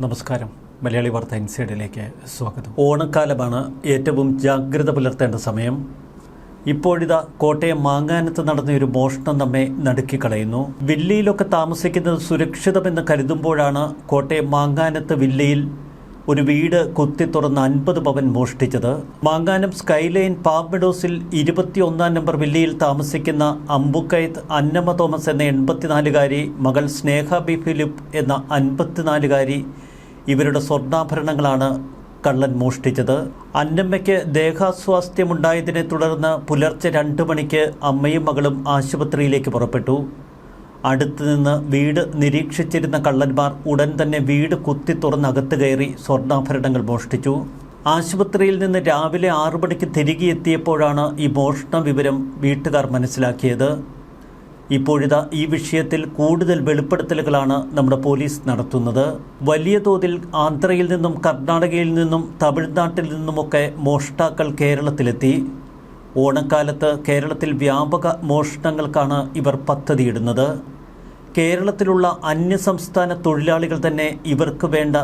നമസ്കാരം. മലയാളി വാർത്ത ഇൻസൈഡിലേക്ക് സ്വാഗതം. ഓണക്കാലമാണ് ഏറ്റവും ജാഗ്രത പുലർത്തേണ്ട സമയം. ഇപ്പോഴിതാ കോട്ടയം മാങ്ങാനത്ത് നടന്ന ഒരു മോഷണം നമ്മെ നടുക്കിക്കളയുന്നു വില്ലയിലൊക്കെ താമസിക്കുന്നത് സുരക്ഷിതമെന്ന് കരുതുമ്പോഴാണ് കോട്ടയം മാങ്ങാനത്ത് വില്ലയിൽ ഒരു വീട് കുത്തി തുറന്ന് അൻപത് പവൻ മോഷ്ടിച്ചത്. മാങ്ങാനം സ്കൈലൈൻ പാമ്പിഡോസിൽ ഇരുപത്തിയൊന്നാം നമ്പർ വില്ലയിൽ താമസിക്കുന്ന അമ്പുക്കൈത്ത് അന്നമ്മ തോമസ് എന്ന എൺപത്തിനാലുകാരി മകൾ സ്നേഹ ബി ഫിലിപ്പ് എന്ന അൻപത്തിനാലുകാരി ഇവരുടെ സ്വർണാഭരണങ്ങളാണ് കള്ളൻ മോഷ്ടിച്ചത്. അന്നമ്മയ്ക്ക് ദേഹാസ്വാസ്ഥ്യമുണ്ടായതിനെ തുടർന്ന് പുലർച്ചെ രണ്ട് മണിക്ക് അമ്മയും മകളും ആശുപത്രിയിലേക്ക് പുറപ്പെട്ടു. അടുത്തു നിന്ന് വീട് നിരീക്ഷിച്ചിരുന്ന കള്ളന്മാർ ഉടൻ തന്നെ വീട് കുത്തി തുറന്ന് അകത്ത് കയറി സ്വർണാഭരണങ്ങൾ മോഷ്ടിച്ചു. ആശുപത്രിയിൽ നിന്ന് രാവിലെ ആറു മണിക്ക് തിരികെ എത്തിയപ്പോഴാണ് ഈ മോഷണ വിവരം വീട്ടുകാർ മനസ്സിലാക്കിയത്. ഇപ്പോഴിതാ ഈ വിഷയത്തിൽ കൂടുതൽ വെളിപ്പെടുത്തലുകളാണ് നമ്മുടെ പോലീസ് നടത്തുന്നത്. വലിയ തോതിൽ ആന്ധ്രയിൽ നിന്നും കർണാടകയിൽ നിന്നും തമിഴ്നാട്ടിൽ നിന്നുമൊക്കെ മോഷ്ടാക്കൾ കേരളത്തിലെത്തി. ഓണക്കാലത്ത് കേരളത്തിൽ വ്യാപക മോഷണങ്ങൾക്കാണ് ഇവർ പദ്ധതിയിടുന്നത്. കേരളത്തിലുള്ള അന്യസംസ്ഥാന തൊഴിലാളികൾ തന്നെ ഇവർക്ക് വേണ്ട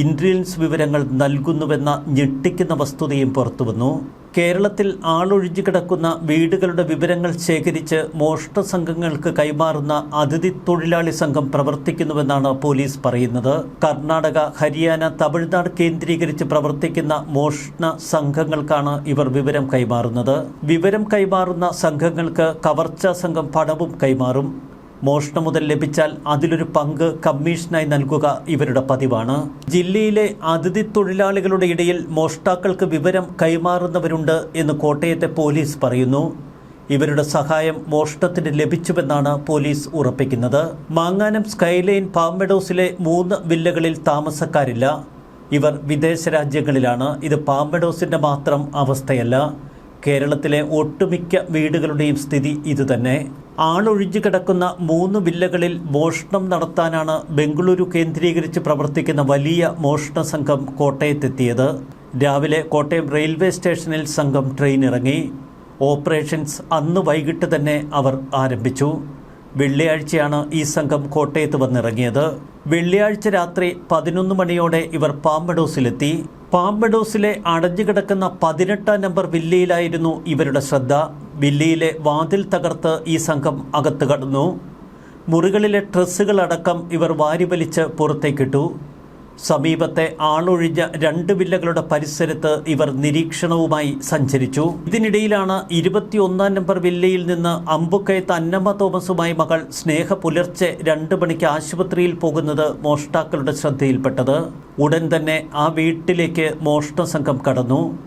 ഇന്റലിജൻസ് വിവരങ്ങൾ നൽകുന്നുവെന്ന ഞെട്ടിക്കുന്ന വസ്തുതയും പുറത്തുവന്നു കേരളത്തിൽ ആളൊഴിഞ്ഞു കിടക്കുന്ന വീടുകളുടെ വിവരങ്ങൾ ശേഖരിച്ച് മോഷ്ട സംഘങ്ങൾക്ക് കൈമാറുന്ന അതിഥി തൊഴിലാളി സംഘം പ്രവർത്തിക്കുന്നുവെന്നാണ് പോലീസ് പറയുന്നത്. കർണാടക ഹരിയാന തമിഴ്നാട് കേന്ദ്രീകരിച്ച് പ്രവർത്തിക്കുന്ന മോഷണ സംഘങ്ങൾക്കാണ് ഇവർ വിവരം കൈമാറുന്നത്. വിവരം കൈമാറുന്ന സംഘങ്ങൾക്ക് കവർച്ചാ സംഘം പണവും കൈമാറും. മോഷണം മുതൽ ലഭിച്ചാൽ അതിലൊരു പങ്ക് കമ്മീഷനായി നൽകുക ഇവരുടെ പതിവാണ്. ജില്ലയിലെ അതിഥി തൊഴിലാളികളുടെ ഇടയിൽ മോഷ്ടാക്കൾക്ക് വിവരം കൈമാറുന്നവരുണ്ട് എന്ന് കോട്ടയത്തെ പോലീസ് പറയുന്നു. ഇവരുടെ സഹായം മോഷ്ടത്തിന് ലഭിച്ചുവെന്നാണ് പോലീസ് ഉറപ്പിക്കുന്നത്. മാങ്ങാനം സ്കൈലൈൻ പാമ്പഡോസിലെ മൂന്ന് വില്ലകളിൽ താമസക്കാരില്ല. ഇവർ വിദേശ രാജ്യങ്ങളിലാണ്. ഇത് പാമ്പഡോസിന്റെ മാത്രം അവസ്ഥയല്ല. കേരളത്തിലെ ഒട്ടുമിക്ക വീടുകളുടെയും സ്ഥിതി ഇതുതന്നെ. ആളൊഴിഞ്ഞു കിടക്കുന്ന മൂന്ന് വില്ലകളിൽ മോഷണം നടത്താനാണ് ബംഗളൂരു കേന്ദ്രീകരിച്ച് പ്രവർത്തിക്കുന്ന വലിയ മോഷണ സംഘം കോട്ടയത്തെത്തിയത്. രാവിലെ കോട്ടയം റെയിൽവേ സ്റ്റേഷനിൽ സംഘം ട്രെയിൻ ഇറങ്ങി ഓപ്പറേഷൻസ് അന്ന് വൈകിട്ട് തന്നെ അവർ ആരംഭിച്ചു. വെള്ളിയാഴ്ചയാണ് ഈ സംഘം കോട്ടയത്ത് വന്നിറങ്ങിയത്. വെള്ളിയാഴ്ച രാത്രി പതിനൊന്ന് മണിയോടെ ഇവർ പാമ്പഡോസിലെത്തി പാമ്പഡോസിലെ അടഞ്ഞുകിടക്കുന്ന പതിനെട്ടാം നമ്പർ വില്ലയിലായിരുന്നു ഇവരുടെ ശ്രദ്ധ. വില്ലയിലെ വാതിൽ തകർത്ത് ഈ സംഘം അകത്തു കടന്നു. മുറികളിലെ ഡ്രസ്സുകളടക്കം ഇവർ വാരിവലിച്ച് പുറത്തേക്കിട്ടു. സമീപത്തെ ആളൊഴിഞ്ഞ രണ്ട് വില്ലകളുടെ പരിസരത്ത് ഇവർ നിരീക്ഷണവുമായി സഞ്ചരിച്ചു. ഇതിനിടയിലാണ് ഇരുപത്തിയൊന്നാം നമ്പർ വില്ലയിൽ നിന്ന് അമ്പുക്കയത്ത് അന്നമ്മ തോമസുമായി മകൾ സ്നേഹ പുലർച്ചെ രണ്ട് മണിക്ക് ആശുപത്രിയിൽ പോകുന്നത് മോഷ്ടാക്കളുടെ ശ്രദ്ധയിൽപ്പെട്ടത്. ഉടൻ തന്നെ ആ വീട്ടിലേക്ക് മോഷ്ട സംഘം കടന്നു.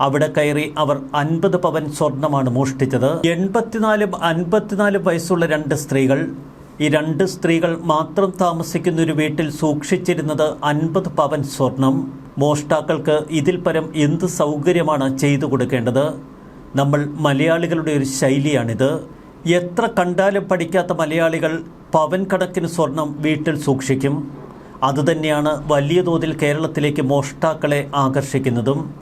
അവിടെ കയറി അവർ അൻപത് പവൻ സ്വർണമാണ് മോഷ്ടിച്ചത്. എൺപത്തിനാലും അൻപത്തിനാലും വയസ്സുള്ള രണ്ട് സ്ത്രീകൾ ഈ രണ്ട് സ്ത്രീകൾ മാത്രം താമസിക്കുന്ന ഒരു വീട്ടിൽ സൂക്ഷിച്ചിരുന്നത് അൻപത് പവൻ സ്വർണം. മോഷ്ടാക്കൾക്ക് ഇതിൽ പരം എന്ത് സൗകര്യമാണ് ചെയ്തു കൊടുക്കേണ്ടത്? നമ്മൾ മലയാളികളുടെ ഒരു ശൈലിയാണിത്. എത്ര കണ്ടാലും പഠിക്കാത്ത മലയാളികൾ പവൻ കണക്കിന് സ്വർണം വീട്ടിൽ സൂക്ഷിക്കും. അതുതന്നെയാണ് വലിയ തോതിൽ കേരളത്തിലേക്ക് മോഷ്ടാക്കളെ ആകർഷിക്കുന്നതും.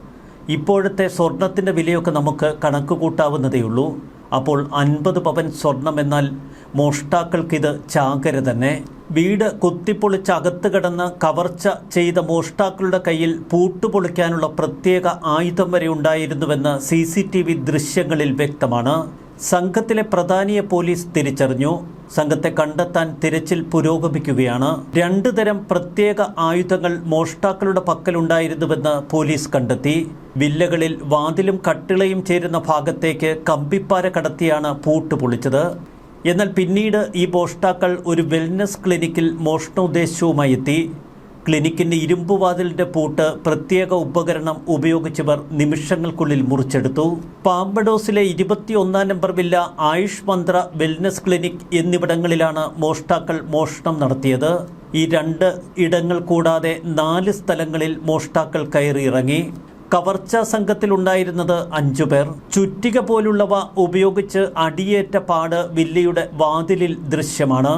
ഇപ്പോഴത്തെ സ്വർണത്തിന്റെ വിലയൊക്കെ നമുക്ക് കണക്ക് കൂട്ടാവുന്നതേയുള്ളൂ. അപ്പോൾ അൻപത് പവൻ സ്വർണം എന്നാൽ മോഷ്ടാക്കൾക്കിത് ചാകര തന്നെ വീട് കുത്തിപ്പൊളിച്ച് അകത്ത് കിടന്ന് കവർച്ച ചെയ്ത മോഷ്ടാക്കളുടെ കയ്യിൽ പൂട്ടുപൊളിക്കാനുള്ള പ്രത്യേക ആയുധം വരെ ഉണ്ടായിരുന്നുവെന്ന് സി സി ടി വി ദൃശ്യങ്ങളിൽ വ്യക്തമാണ്. സംഘത്തിലെ പ്രധാനിയെ പോലീസ് തിരിച്ചറിഞ്ഞു. സംഘത്തെ കണ്ടെത്താൻ തിരച്ചിൽ പുരോഗമിക്കുകയാണ്. രണ്ടു തരം പ്രത്യേക ആയുധങ്ങൾ മോഷ്ടാക്കളുടെ പക്കലുണ്ടായിരുന്നുവെന്ന് പോലീസ് കണ്ടെത്തി. വില്ലകളിൽ വാതിലും കട്ടിളയും ചേരുന്ന ഭാഗത്തേക്ക് കമ്പിപ്പാര കടത്തിയാണ് പൂട്ട് പൊളിച്ചത് എന്നാൽ പിന്നീട് ഈ മോഷ്ടാക്കൾ ഒരു വെൽനസ് ക്ലിനിക്കിൽ മോഷണോദ്ദേശവുമായി എത്തി. ക്ലിനിക്കിന്റെ ഇരുമ്പുവാതിലിന്റെ പൂട്ട് പ്രത്യേക ഉപകരണം ഉപയോഗിച്ചവർ നിമിഷങ്ങൾക്കുള്ളിൽ മുറിച്ചെടുത്തു. പാമ്പഡോസിലെ ഇരുപത്തിയൊന്നാം number villa Ayush Mantra wellness clinic എന്നിവിടങ്ങളിലാണ് മോഷ്ടാക്കൾ മോഷണം നടത്തിയത്. ഈ രണ്ട് ഇടങ്ങൾ കൂടാതെ നാല് സ്ഥലങ്ങളിൽ മോഷ്ടാക്കൾ കയറിയിറങ്ങി. കവർച്ചാ സംഘത്തിലുണ്ടായിരുന്നത് അഞ്ചുപേർ ചുറ്റിക പോലുള്ളവ ഉപയോഗിച്ച് അടിയേറ്റ പാട് വില്ലയുടെ വാതിലിൽ ദൃശ്യമാണ്.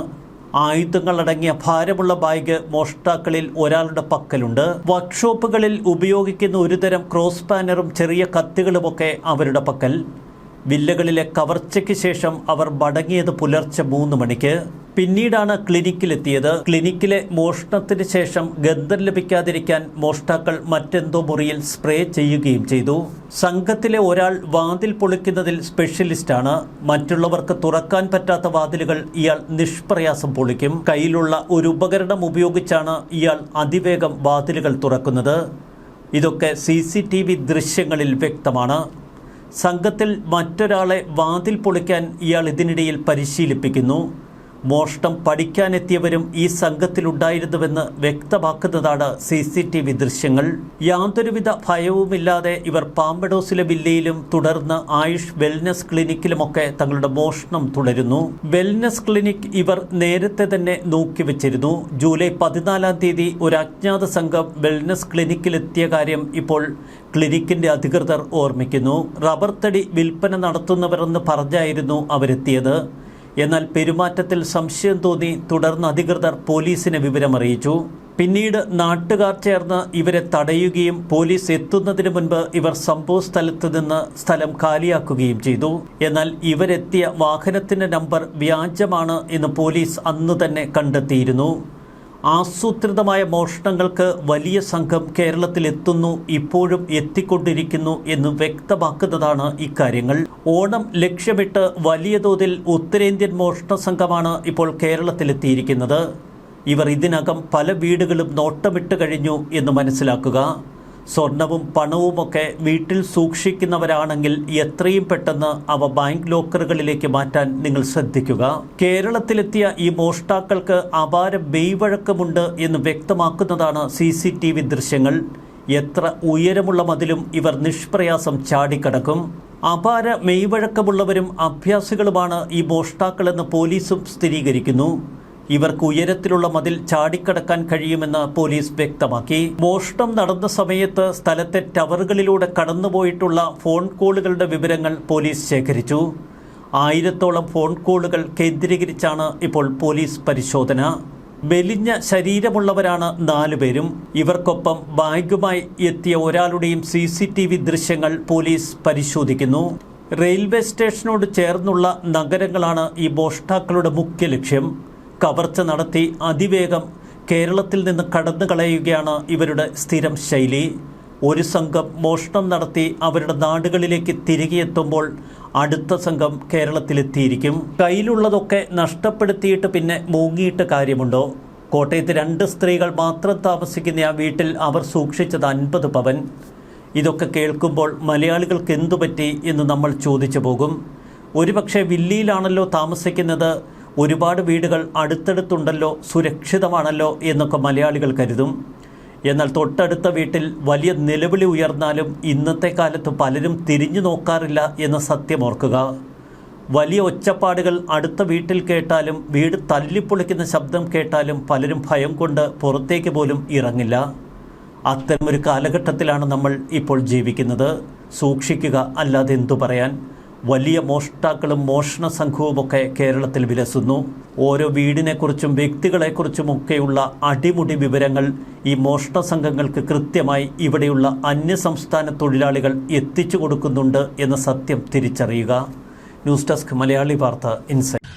ആയുധങ്ങളടങ്ങിയ ഭാരമുള്ള ബാഗ് മോഷ്ടാക്കളിൽ ഒരാളുടെ പക്കലുണ്ട്. വർക്ക്ഷോപ്പുകളിൽ ഉപയോഗിക്കുന്ന ഒരുതരം ക്രോസ് പാനറും ചെറിയ കത്തികളുമൊക്കെ അവരുടെ പക്കൽ. വില്ലകളിലെ കവർച്ചയ്ക്ക് ശേഷം അവർ മടങ്ങിയത് പുലർച്ചെ മൂന്ന് മണിക്ക്. പിന്നീടാണ് ക്ലിനിക്കിലെത്തിയത്. ക്ലിനിക്കിലെ മോഷണത്തിന് ശേഷം ഗന്ധം ലഭിക്കാതിരിക്കാൻ മോഷ്ടാക്കൾ മറ്റെന്തോ മുറിയിൽ സ്പ്രേ ചെയ്യുകയും ചെയ്തു. സംഘത്തിലെ ഒരാൾ വാതിൽ പൊളിക്കുന്നതിൽ സ്പെഷ്യലിസ്റ്റാണ്. മറ്റുള്ളവർക്ക് തുറക്കാൻ പറ്റാത്ത വാതിലുകൾ ഇയാൾ നിഷ്പ്രയാസം പൊളിക്കും. കയ്യിലുള്ള ഒരു ഉപകരണം ഉപയോഗിച്ചാണ് ഇയാൾ അതിവേഗം വാതിലുകൾ തുറക്കുന്നത്. ഇതൊക്കെ സി ദൃശ്യങ്ങളിൽ വ്യക്തമാണ്. സംഘത്തിൽ മറ്റൊരാളെ വാതിൽ പൊളിക്കാൻ ഇയാൾ ഇതിനിടയിൽ പരിശീലിപ്പിക്കുന്നു. മോഷണം പഠിക്കാനെത്തിയവരും ഈ സംഘത്തിലുണ്ടായിരുന്നുവെന്ന് വ്യക്തമാക്കുന്നതാണ് സി സി ടി വി ദൃശ്യങ്ങൾ. യാതൊരുവിധ ഭയവുമില്ലാതെ ഇവർ പാമ്പഡോസിലെ വില്ലയിലും തുടർന്ന് ആയുഷ് വെൽനസ് ക്ലിനിക്കിലുമൊക്കെ തങ്ങളുടെ മോഷണം തുടരുന്നു. വെൽനസ് ക്ലിനിക് ഇവർ നേരത്തെ തന്നെ നോക്കിവെച്ചിരുന്നു ജൂലൈ പതിനാലാം തീയതി ഒരു അജ്ഞാത സംഘം വെൽനസ് ക്ലിനിക്കിലെത്തിയ കാര്യം ഇപ്പോൾ ക്ലിനിക്കിന്റെ അധികൃതർ ഓർമ്മിക്കുന്നു. റബ്ബർ തടി വിൽപ്പന നടത്തുന്നവരെന്ന് പറഞ്ഞായിരുന്നു അവരെത്തിയത്. എന്നാൽ പെരുമാറ്റത്തിൽ സംശയം തോന്നി തുടർന്ന് അധികൃതർ പോലീസിനെ വിവരമറിയിച്ചു. പിന്നീട് നാട്ടുകാർ ചേർന്ന് ഇവരെ തടയുകയും പോലീസ് എത്തുന്നതിന് മുൻപ് ഇവർ സംഭവ സ്ഥലത്ത് നിന്ന് സ്ഥലം കാലിയാക്കുകയും ചെയ്തു. എന്നാൽ ഇവരെത്തിയ വാഹനത്തിന്റെ നമ്പർ വ്യാജമാണ് എന്ന് പോലീസ് അന്ന് തന്നെ കണ്ടെത്തിയിരുന്നു. ആസൂത്രിതമായ മോഷണങ്ങൾക്ക് വലിയ സംഘം കേരളത്തിലെത്തുന്നു ഇപ്പോഴും എത്തിക്കൊണ്ടിരിക്കുന്നു എന്ന് വ്യക്തമാക്കുന്നതാണ് ഇക്കാര്യങ്ങൾ. ഓണം ലക്ഷ്യമിട്ട് വലിയ തോതിൽ ഉത്തരേന്ത്യൻ മോഷണ സംഘമാണ് ഇപ്പോൾ കേരളത്തിലെത്തിയിരിക്കുന്നത്. ഇവർ ഇതിനകം പല വീടുകളും നോട്ടമിട്ട് കഴിഞ്ഞു എന്ന് മനസ്സിലാക്കുക. സ്വർണവും പണവുമൊക്കെ വീട്ടിൽ സൂക്ഷിക്കുന്നവരാണെങ്കിൽ എത്രയും പെട്ടെന്ന് അവ ബാങ്ക് ലോക്കറുകളിലേക്ക് മാറ്റാൻ നിങ്ങൾ ശ്രദ്ധിക്കുക. കേരളത്തിലെത്തിയ ഈ മോഷ്ടാക്കൾക്ക് അപാര ബെയ്വഴക്കമുണ്ട് എന്ന് വ്യക്തമാക്കുന്നതാണ് സി ദൃശ്യങ്ങൾ. എത്ര ഉയരമുള്ള മതിലും ഇവർ നിഷ്പ്രയാസം ചാടിക്കടക്കും. അപാര മെയ്വഴക്കമുള്ളവരും അഭ്യാസികളുമാണ് ഈ മോഷ്ടാക്കളെന്ന് പോലീസും സ്ഥിരീകരിക്കുന്നു. ഇവർക്ക് ഉയരത്തിലുള്ള മതിൽ ചാടിക്കടക്കാൻ കഴിയുമെന്ന് പോലീസ് വ്യക്തമാക്കി. മോഷണം നടന്ന സമയത്ത് സ്ഥലത്തെ ടവറുകളിലൂടെ കടന്നുപോയിട്ടുള്ള ഫോൺ കോളുകളുടെ വിവരങ്ങൾ പോലീസ് ശേഖരിച്ചു. ആയിരത്തോളം ഫോൺ കോളുകൾ കേന്ദ്രീകരിച്ചാണ് ഇപ്പോൾ പോലീസ് പരിശോധന. മെലിഞ്ഞ ശരീരമുള്ളവരാണ് നാലുപേരും ഇവർക്കൊപ്പം ബാഗുമായി എത്തിയ ഒരാളുടെയും സി സി ടി വി ദൃശ്യങ്ങൾ പോലീസ് പരിശോധിക്കുന്നു. റെയിൽവേ സ്റ്റേഷനോട് ചേർന്നുള്ള നഗരങ്ങളാണ് ഈ മോഷ്ടാക്കളുടെ മുഖ്യ ലക്ഷ്യം. കവർച്ച നടത്തി അതിവേഗം കേരളത്തിൽ നിന്ന് കടന്നു കളയുകയാണ് ഇവരുടെ സ്ഥിരം ശൈലി. ഒരു സംഘം മോഷണം നടത്തി അവരുടെ നാടുകളിലേക്ക് തിരികെ എത്തുമ്പോൾ അടുത്ത സംഘം കേരളത്തിലെത്തിയിരിക്കും. കയ്യിലുള്ളതൊക്കെ നഷ്ടപ്പെടുത്തിയിട്ട് പിന്നെ മൂങ്ങിയിട്ട് കാര്യമുണ്ടോ? കോട്ടയത്ത് രണ്ട് സ്ത്രീകൾ മാത്രം താമസിക്കുന്ന ആ വീട്ടിൽ അവർ സൂക്ഷിച്ചത് അൻപത് പവൻ. ഇതൊക്കെ കേൾക്കുമ്പോൾ മലയാളികൾക്ക് എന്തു പറ്റി എന്ന് നമ്മൾ ചോദിച്ചു പോകും. ഒരുപക്ഷെ വില്ലിയിലാണല്ലോ താമസിക്കുന്നത്. ഒരുപാട് വീടുകൾ അടുത്തടുത്തുണ്ടല്ലോ സുരക്ഷിതമാണല്ലോ എന്നൊക്കെ മലയാളികൾ കരുതും. എന്നാൽ തൊട്ടടുത്ത വീട്ടിൽ വലിയ നിലവിളി ഉയർന്നാലും ഇന്നത്തെ കാലത്ത് പലരും തിരിഞ്ഞു നോക്കാറില്ല എന്ന സത്യം ഓർക്കുക. വലിയ ഒച്ചപ്പാടുകൾ അടുത്ത വീട്ടിൽ കേട്ടാലും വീട് തല്ലിപ്പൊളിക്കുന്ന ശബ്ദം കേട്ടാലും പലരും ഭയം കൊണ്ട് പുറത്തേക്ക് പോലും ഇറങ്ങില്ല. അത്തരമൊരു കാലഘട്ടത്തിലാണ് നമ്മൾ ഇപ്പോൾ ജീവിക്കുന്നത്. സൂക്ഷിക്കുക അല്ലാതെ എന്തു പറയാൻ? വലിയ മോഷ്ടാക്കളും മോഷണ സംഘവുമൊക്കെ കേരളത്തിൽ വിലസുന്നു. ഓരോ വീടിനെക്കുറിച്ചും വ്യക്തികളെക്കുറിച്ചുമൊക്കെയുള്ള അടിമുടി വിവരങ്ങൾ ഈ മോഷണ സംഘങ്ങൾക്ക് കൃത്യമായി ഇവിടെയുള്ള അന്യസംസ്ഥാന തൊഴിലാളികൾ എത്തിച്ചു കൊടുക്കുന്നുണ്ട് എന്ന സത്യം തിരിച്ചറിയുക. ന്യൂസ് ഡെസ്ക് മലയാളി വാർത്ത ഇൻസൈറ്റ്.